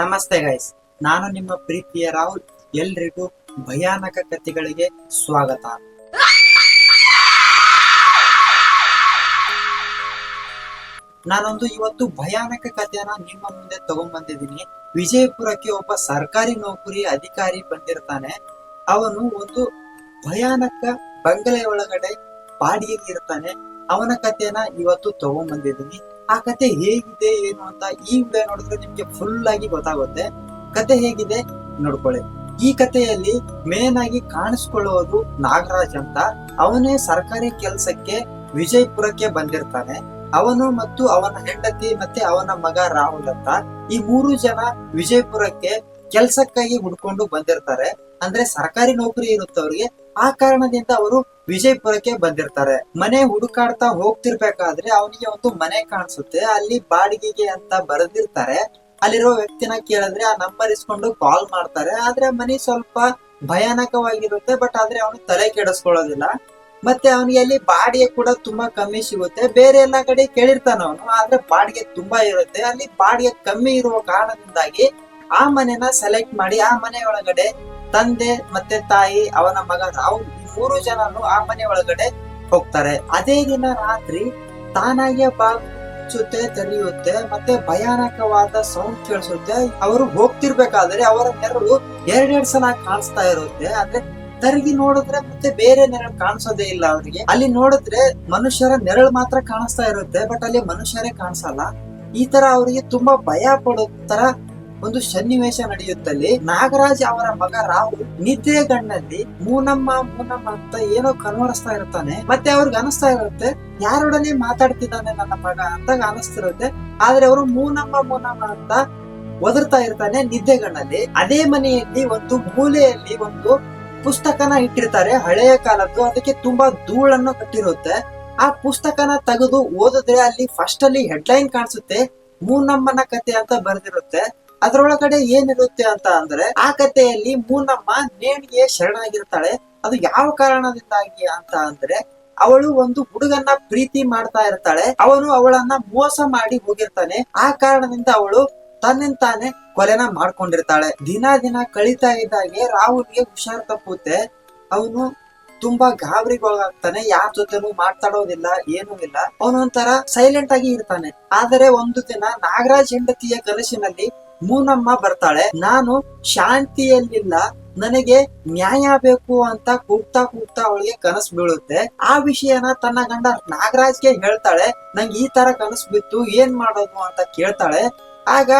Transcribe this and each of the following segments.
ನಮಸ್ತೆ ಗೈಸ್ ನಾನು ನಿಮ್ಮ ಪ್ರೀತಿಯ ರಾಹುಲ್. ಎಲ್ರಿಗೂ ಭಯಾನಕ ಕಥೆಗಳಿಗೆ ಸ್ವಾಗತ. ನಾನೊಂದು ಇವತ್ತು ಭಯಾನಕ ಕಥೆಯನ್ನ ನಿಮ್ಮ ಮುಂದೆ ತಗೊಂಡ್ಬಂದಿದ್ದೀನಿ. ವಿಜಯಪುರಕ್ಕೆ ಒಬ್ಬ ಸರ್ಕಾರಿ ನೌಕರಿ ಅಧಿಕಾರಿ ಬಂದಿರ್ತಾನೆ. ಅವನು ಒಂದು ಭಯಾನಕ ಬಂಗಲೆ ಒಳಗಡೆ ಬಾಡಿಗೆಗೆ ಇರ್ತಾನೆ. ಅವನ ಕಥೆಯನ್ನ ಇವತ್ತು ತಗೊಂಡ್ಬಂದಿದ್ದೀನಿ. ಆ ಕತೆ ಹೇಗಿದೆ ಏನು ಅಂತ ಈ ವಿಡಿಯೋ ನೋಡಿದ್ರೆ ನಿಮ್ಗೆ ಫುಲ್ ಆಗಿ ಗೊತ್ತಾಗುತ್ತೆ. ಕತೆ ಹೇಗಿದೆ ನೋಡ್ಕೊಳ್ಳಿ. ಈ ಕಥೆಯಲ್ಲಿ ಮೇನ್ ಆಗಿ ಕಾಣಿಸ್ಕೊಳ್ಳೋದು ನಾಗರಾಜ್ ಅಂತ. ಅವನೇ ಸರ್ಕಾರಿ ಕೆಲಸಕ್ಕೆ ವಿಜಯಪುರಕ್ಕೆ ಬಂದಿರ್ತಾನೆ. ಅವನು ಮತ್ತು ಅವನ ಹೆಂಡತಿ ಮತ್ತೆ ಅವನ ಮಗ ರಾಹುಲ್ ಅಂತ. ಈ ಮೂರು ಜನ ವಿಜಯಪುರಕ್ಕೆ ಕೆಲ್ಸಕ್ಕಾಗಿ ಹುಡ್ಕೊಂಡು ಬಂದಿರ್ತಾರೆ. ಅಂದ್ರೆ ಸರ್ಕಾರಿ ನೌಕರಿ ಇರುತ್ತೆ ಅವ್ರಿಗೆ ಆ ಕಾರಣದಿಂದ ಅವರು ವಿಜಯಪುರಕ್ಕೆ ಬಂದಿರ್ತಾರೆ. ಮನೆ ಹುಡುಕಾಡ್ತಾ ಹೋಗ್ತಿರ್ಬೇಕಾದ್ರೆ ಅವನಿಗೆ ಒಂದು ಮನೆ ಕಾಣಿಸುತ್ತೆ. ಅಲ್ಲಿ ಬಾಡಿಗೆಗೆ ಅಂತ ಬರೆದಿರ್ತಾರೆ. ಅಲ್ಲಿರೋ ವ್ಯಕ್ತಿನ ಕೇಳಿದ್ರೆ ಆ ನಂಬರ್ ಇಸ್ಕೊಂಡು ಕಾಲ್ ಮಾಡ್ತಾರೆ. ಆದ್ರೆ ಮನೆ ಸ್ವಲ್ಪ ಭಯಾನಕವಾಗಿರುತ್ತೆ ಬಟ್ ಆದ್ರೆ ಅವನು ತಲೆ ಕೆಡಿಸ್ಕೊಳ್ಳೋದಿಲ್ಲ. ಮತ್ತೆ ಅವನಿಗೆ ಅಲ್ಲಿ ಬಾಡಿಗೆ ಕೂಡ ತುಂಬಾ ಕಮ್ಮಿ ಸಿಗುತ್ತೆ. ಬೇರೆ ಎಲ್ಲಾ ಕಡೆ ಕೇಳಿರ್ತಾನ ಅವನು, ಆದ್ರೆ ಬಾಡಿಗೆ ತುಂಬಾ ಇರುತ್ತೆ. ಅಲ್ಲಿ ಬಾಡಿಗೆ ಕಮ್ಮಿ ಇರುವ ಕಾರಣದಿಂದಾಗಿ ಆ ಮನೆನ ಸೆಲೆಕ್ಟ್ ಮಾಡಿ ಆ ಮನೆ ಒಳಗಡೆ ತಂದೆ ಮತ್ತೆ ತಾಯಿ, ಅವನ ಮಗ ರಾಹುಲ್ ಈ ಮೂರು ಜನನು ಆ ಮನೆ ಒಳಗಡೆ ಹೋಗ್ತಾರೆ. ಅದೇ ದಿನ ರಾತ್ರಿ ತಾನಾಗೆ ಬಾಚುತ್ತೆ ತೆರೆಯುತ್ತೆ, ಮತ್ತೆ ಭಯಾನಕವಾದ ಸೌಂಡ್ ಕೇಳಿಸುತ್ತೆ. ಅವರು ಹೋಗ್ತಿರ್ಬೇಕಾದ್ರೆ ಅವರ ನೆರಳು ಎರಡೆರಡು ಸಲ ಕಾಣಿಸ್ತಾ ಇರುತ್ತೆ. ಅಂದ್ರೆ ತರಗಿ ನೋಡಿದ್ರೆ ಮತ್ತೆ ಬೇರೆ ನೆರಳು ಕಾಣಿಸೋದೇ ಇಲ್ಲ ಅವರಿಗೆ. ಅಲ್ಲಿ ನೋಡಿದ್ರೆ ಮನುಷ್ಯರ ನೆರಳು ಮಾತ್ರ ಕಾಣಿಸ್ತಾ ಇರುತ್ತೆ ಬಟ್ ಅಲ್ಲಿ ಮನುಷ್ಯರೇ ಕಾಣಿಸಲ್ಲ. ಈ ತರ ಅವರಿಗೆ ತುಂಬಾ ಭಯ ಪಡೋ ತರ ಒಂದು ಸನ್ನಿವೇಶ ನಡೆಯುತ್ತಲ್ಲಿ ನಾಗರಾಜ್ ಅವರ ಮಗ ರಾಹುಲ್ ನಿದ್ದೆ ಗಣ್ಣಲ್ಲಿ ಮೂನಮ್ಮ ಮೂನಮ್ಮ ಅಂತ ಏನೋ ಕನ್ವರಿಸ್ತಾ ಇರ್ತಾನೆ. ಮತ್ತೆ ಅವ್ರಿಗೆ ಅನಿಸ್ತಾ ಇರುತ್ತೆ, ಯಾರೊಡನೆ ಮಾತಾಡ್ತಿದ್ದಾನೆ ನನ್ನ ಮಗ ಅಂತ ಅನಿಸ್ತಿರುತ್ತೆ. ಆದ್ರೆ ಅವರು ಮೂನಮ್ಮ ಮೂನಮ್ಮ ಅಂತ ಒದರ್ತಾ ಇರ್ತಾನೆ ನಿದ್ದೆಗಣ್ಣಲ್ಲಿ ಅದೇ ಮನೆಯಲ್ಲಿ ಒಂದು ಮೂಲೆಯಲ್ಲಿ ಒಂದು ಪುಸ್ತಕನ ಇಟ್ಟಿರ್ತಾರೆ ಹಳೆಯ ಕಾಲದ್ದು. ಅದಕ್ಕೆ ತುಂಬಾ ಧೂಳನ್ನು ಕಟ್ಟಿರುತ್ತೆ. ಆ ಪುಸ್ತಕನ ತೆಗೆದು ಓದಿದ್ರೆ ಅಲ್ಲಿ ಫಸ್ಟ್ ಅಲ್ಲಿ ಹೆಡ್ಲೈನ್ ಕಾಣಿಸುತ್ತೆ, ಮೂನಮ್ಮನ ಕತೆ ಅಂತ ಬರೆದಿರುತ್ತೆ. ಅದ್ರೊಳಗಡೆ ಏನಿರುತ್ತೆ ಅಂತ ಅಂದ್ರೆ, ಆ ಕಥೆಯಲ್ಲಿ ಮೂನಮ್ಮ ನೇಣಿಗೆ ಶರಣಾಗಿರ್ತಾಳೆ. ಅದು ಯಾವ ಕಾರಣದಿಂದಾಗಿ ಅಂತ ಅಂದ್ರೆ, ಅವಳು ಒಂದು ಹುಡುಗನ್ನ ಪ್ರೀತಿ ಮಾಡ್ತಾ ಇರ್ತಾಳೆ. ಅವನು ಅವಳನ್ನ ಮೋಸ ಮಾಡಿ ಹೋಗಿರ್ತಾನೆ. ಆ ಕಾರಣದಿಂದ ಅವಳು ತನ್ನಿಂದ ತಾನೇ ಕೊಲೆನ ಮಾಡ್ಕೊಂಡಿರ್ತಾಳೆ. ದಿನ ದಿನ ಕಳೀತಾ ಇದ್ದಾಗೆ ರಾಹುಲ್ಗೆ ಹುಷಾರ್ ತಪ್ಪುತ್ತೆ. ಅವನು ತುಂಬಾ ಗಾಬರಿಗೊಳಗಾಗ್ತಾನೆ. ಯಾರ ಜೊತೆನೂ ಮಾತಾಡೋದಿಲ್ಲ, ಏನೂ ಇಲ್ಲ. ಅವನೊಂಥರ ಸೈಲೆಂಟ್ ಆಗಿ ಇರ್ತಾನೆ. ಆದರೆ ಒಂದು ದಿನ ನಾಗರಾಜ್ ಹೆಂಡತಿಯ ಕನಸಿನಲ್ಲಿ ಮೂನಮ್ಮ ಬರ್ತಾಳೆ, ನಾನು ಶಾಂತಿಯಲ್ಲಿಲ್ಲ, ನನಗೆ ನ್ಯಾಯ ಬೇಕು ಅಂತ ಕೂಗ್ತಾ ಕೂಗ್ತಾ ಅವಳಿಗೆ ಕನಸು ಬೀಳುತ್ತೆ. ಆ ವಿಷಯನ ತನ್ನ ಗಂಡ ನಾಗರಾಜ್ಗೆ ಹೇಳ್ತಾಳೆ, ನಂಗೆ ಈ ತರ ಕನಸು ಬಿತ್ತು, ಏನ್ ಮಾಡೋದು ಅಂತ ಕೇಳ್ತಾಳೆ. ಆಗ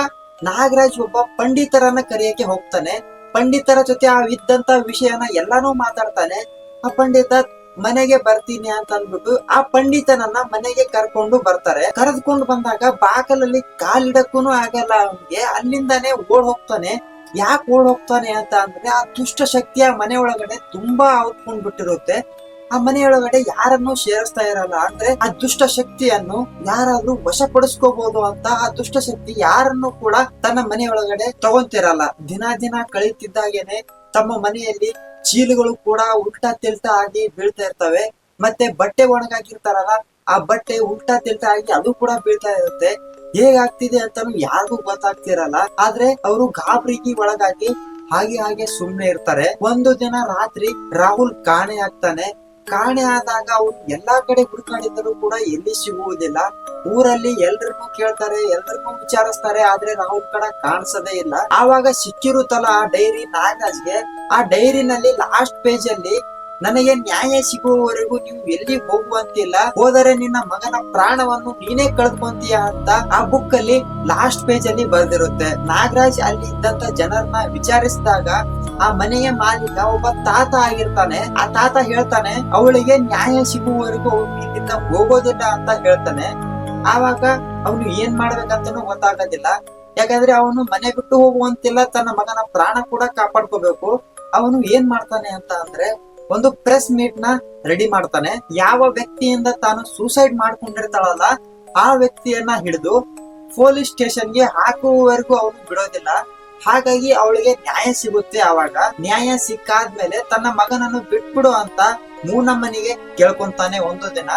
ನಾಗರಾಜ್ ಒಬ್ಬ ಪಂಡಿತರನ್ನ ಕರೆಯಕ್ಕೆ ಹೋಗ್ತಾನೆ. ಪಂಡಿತರ ಜೊತೆ ಆ ಇದ್ದಂತ ವಿಷಯನ ಎಲ್ಲಾನು ಮಾತಾಡ್ತಾನೆ. ಆ ಪಂಡಿತ ಮನೆಗೆ ಬರ್ತೀನಿ ಅಂತ ಅಂದ್ಬಿಟ್ಟು ಆ ಪಂಡಿತನನ್ನ ಮನೆಗೆ ಕರ್ಕೊಂಡು ಬರ್ತಾರೆ. ಕರೆದುಕೊಂಡು ಬಂದಾಗ ಬಾಕಲಲ್ಲಿ ಕಾಲಿಡಕ್ಕೂ ಆಗಲ್ಲ ಅವನಿಗೆ. ಅಲ್ಲಿಂದಾನೆ ಓಡ್ ಹೋಗ್ತಾನೆ. ಯಾಕೆ ಓಡ್ ಹೋಗ್ತಾನೆ ಅಂತ ಅಂದ್ರೆ ಆ ದುಷ್ಟ ಶಕ್ತಿಯ ಮನೆ ಒಳಗಡೆ ತುಂಬಾ ಔತ್ಕೊಂಡ್ ಬಿಟ್ಟಿರುತ್ತೆ. ಆ ಮನೆಯೊಳಗಡೆ ಯಾರನ್ನು ಸೇರಿಸ್ತಾ ಇರಲ್ಲ. ಅಂದ್ರೆ ಆ ದುಷ್ಟ ಶಕ್ತಿಯನ್ನು ಯಾರಾದ್ರೂ ವಶಪಡಿಸ್ಕೋಬಹುದು ಅಂತ ಆ ದುಷ್ಟ ಶಕ್ತಿ ಯಾರನ್ನು ಕೂಡ ತನ್ನ ಮನೆಯೊಳಗಡೆ ತಗೊಂತಿರಲ್ಲ. ದಿನ ದಿನ ಕಳೀತಿದ್ದಾಗೇನೆ ತಮ್ಮ ಮನೆಯಲ್ಲಿ ಚೀಲಗಳು ಕೂಡ ಉಲ್ಟಾ ತಿಲ್ಟಾ ಆಗಿ ಬೀಳ್ತಾ ಇರ್ತವೆ. ಮತ್ತೆ ಬಟ್ಟೆ ಒಣಗಾಕಿರ್ತಾರಲ್ಲ, ಆ ಬಟ್ಟೆ ಉಲ್ಟಾ ತಿಲ್ಟಾ ಆಗಿ ಅದು ಕೂಡ ಬೀಳ್ತಾ ಇರುತ್ತೆ. ಹೇಗಾಗ್ತಿದೆ ಅಂತಾನು ಯಾರಿಗೂ ಗೊತ್ತಾಗ್ತಿರಲ್ಲ. ಆದ್ರೆ ಅವರು ಗಾಬರಿಗೆ ಒಳಗಾಗಿ ಹಾಗೆ ಹಾಗೆ ಸುಮ್ನೆ ಇರ್ತಾರೆ. ಒಂದು ದಿನ ರಾತ್ರಿ ರಾಹುಲ್ ಕಾಣೆ ಆಗ್ತಾನೆ. ಕಾಣೆ ಆದಾಗ ಅವ್ರು ಎಲ್ಲಾ ಕಡೆ ಹುಡುಕಾಡಿದ್ರು ಕೂಡ ಎಲ್ಲಿ ಸಿಗುವುದಿಲ್ಲ. ಊರಲ್ಲಿ ಎಲ್ರಿಗೂ ಕೇಳ್ತಾರೆ, ಎಲ್ರಿಗೂ ವಿಚಾರಿಸ್ತಾರೆ, ಆದ್ರೆ ರಾಹುಲ್ ಕಡೆ ಕಾಣಿಸದೇ ಇಲ್ಲ. ಆವಾಗ ಸಿಕ್ಕಿರುತ್ತಲ್ಲ ಆ ಡೈರಿ ನಾಗರಾಜ್ಗೆ ಆ ಡೈರಿನಲ್ಲಿ ಲಾಸ್ಟ್ ಪೇಜ್ ಅಲ್ಲಿ ನನಗೆ ನ್ಯಾಯ ಸಿಗುವವರೆಗೂ ನೀವು ಎಲ್ಲಿ ಹೋಗುವಂತಿಲ್ಲ, ಹೋದರೆ ನಿನ್ನ ಮಗನ ಪ್ರಾಣವನ್ನು ನೀನೇ ಕಳ್ಕೊಂತೀಯ ಅಂತ ಆ ಬುಕ್ ಅಲ್ಲಿ ಲಾಸ್ಟ್ ಪೇಜ್ ಅಲ್ಲಿ ಬರೆದಿರುತ್ತೆ. ನಾಗರಾಜ್ ಅಲ್ಲಿ ಇದ್ದಂತ ಜನರನ್ನ ವಿಚಾರಿಸಿದಾಗ ಆ ಮನೆಯ ಮಾಲೀಕ ಒಬ್ಬ ತಾತ ಆಗಿರ್ತಾನೆ. ಆ ತಾತ ಹೇಳ್ತಾನೆ, ಅವಳಿಗೆ ನ್ಯಾಯ ಸಿಗುವವರೆಗೂ ಇಲ್ಲಿಂದ ಹೋಗೋದಿಲ್ಲ ಅಂತ ಹೇಳ್ತಾನೆ. ಆವಾಗ ಅವನು ಏನ್ ಮಾಡ್ಬೇಕಂತನೂ ಗೊತ್ತಾಗೋದಿಲ್ಲ. ಯಾಕಂದ್ರೆ ಅವನು ಮನೆ ಬಿಟ್ಟು ಹೋಗುವಂತಿಲ್ಲ, ತನ್ನ ಮಗನ ಪ್ರಾಣ ಕೂಡ ಕಾಪಾಡ್ಕೋಬೇಕು. ಅವನು ಏನ್ ಮಾಡ್ತಾನೆ ಅಂತ ಅಂದ್ರೆ ಒಂದು ಪ್ರೆಸ್ ಮೀಟ್ನ ರೆಡಿ ಮಾಡ್ತಾನೆ. ಯಾವ ವ್ಯಕ್ತಿಯಿಂದ ತಾನು ಸೂಸೈಡ್ ಮಾಡ್ಕೊಂಡಿರ್ತಾಳಲ್ಲ, ಆ ವ್ಯಕ್ತಿಯನ್ನ ಹಿಡಿದು ಪೊಲೀಸ್ ಸ್ಟೇಷನ್ಗೆ ಹಾಕುವವರೆಗೂ ಅವನು ಬಿಡೋದಿಲ್ಲ. ಹಾಗಾಗಿ ಅವಳಿಗೆ ನ್ಯಾಯ ಸಿಗುತ್ತೆ ಆವಾಗ. ನ್ಯಾಯ ಸಿಕ್ಕಾದ್ಮೇಲೆ ತನ್ನ ಮಗನನ್ನು ಬಿಟ್ಬಿಡು ಅಂತ ಮೂನಮ್ಮನಿಗೆ ಕೇಳ್ಕೊಂತಾನೆ ಒಂದು ದಿನ.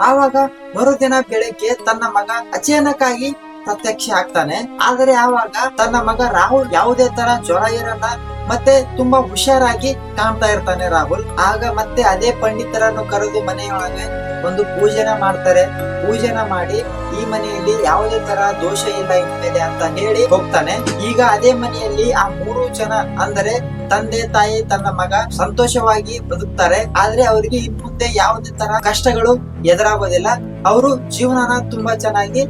ಆವಾಗ ಮರುದಿನ ಬೆಳಗ್ಗೆ ತನ್ನ ಮಗ ಅಚಾನಕ್ ಆಗಿ ಪ್ರತ್ಯಕ್ಷ ಆಗ್ತಾನೆ. ಆದರೆ ಆವಾಗ ತನ್ನ ಮಗ ರಾಹುಲ್ ಯಾವುದೇ ತರ ಜ್ವರ ಇರಲ್ಲ, ಮತ್ತೆ ತುಂಬಾ ಹುಷಾರಾಗಿ ಕಾಣ್ತಾ ಇರ್ತಾನೆ ರಾಹುಲ್. ಆಗ ಮತ್ತೆ ಅದೇ ಪಂಡಿತರನ್ನು ಕರೆದು ಮನೆಯೊಳಗೆ ಒಂದು ಪೂಜೆನ ಮಾಡ್ತಾರೆ. ಪೂಜೆನ ಮಾಡಿ ಈ ಮನೆಯಲ್ಲಿ ಯಾವುದೇ ತರ ದೋಷ ಇಲ್ಲ ಇರ್ತದೆ ಅಂತ ಹೇಳಿ ಹೋಗ್ತಾನೆ. ಈಗ ಅದೇ ಮನೆಯಲ್ಲಿ ಆ ಮೂರು ಜನ ಅಂದರೆ ತಂದೆ, ತಾಯಿ, ತನ್ನ ಮಗ ಸಂತೋಷವಾಗಿ ಬದುಕ್ತಾರೆ. ಆದ್ರೆ ಅವರಿಗೆ ಇನ್ ಮುಂದೆ ಯಾವುದೇ ತರ ಕಷ್ಟಗಳು ಎದುರಾಗೋದಿಲ್ಲ. ಅವರು ಜೀವನನ ತುಂಬಾ ಚೆನ್ನಾಗಿ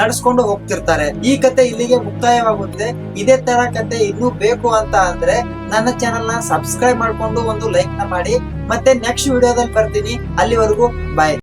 ನಡೆಸ್ಕೊಂಡು ಹೋಗ್ತಿರ್ತಾರೆ. ಈ ಕತೆ ಇಲ್ಲಿಗೆ ಮುಕ್ತಾಯವಾಗುತ್ತೆ. ಇದೇ ತರ ಕತೆ ಇನ್ನೂ ಬೇಕು ಅಂತ ಅಂದ್ರೆ ನನ್ನ ಚಾನೆಲ್ನ ಸಬ್ಸ್ಕ್ರೈಬ್ ಮಾಡ್ಕೊಂಡು ಒಂದು ಲೈಕ್ನ ಮಾಡಿ. ಮತ್ತೆ ನೆಕ್ಸ್ಟ್ ವಿಡಿಯೋದಲ್ಲಿ ಬರ್ತೀನಿ. ಅಲ್ಲಿವರೆಗೂ ಬಾಯ್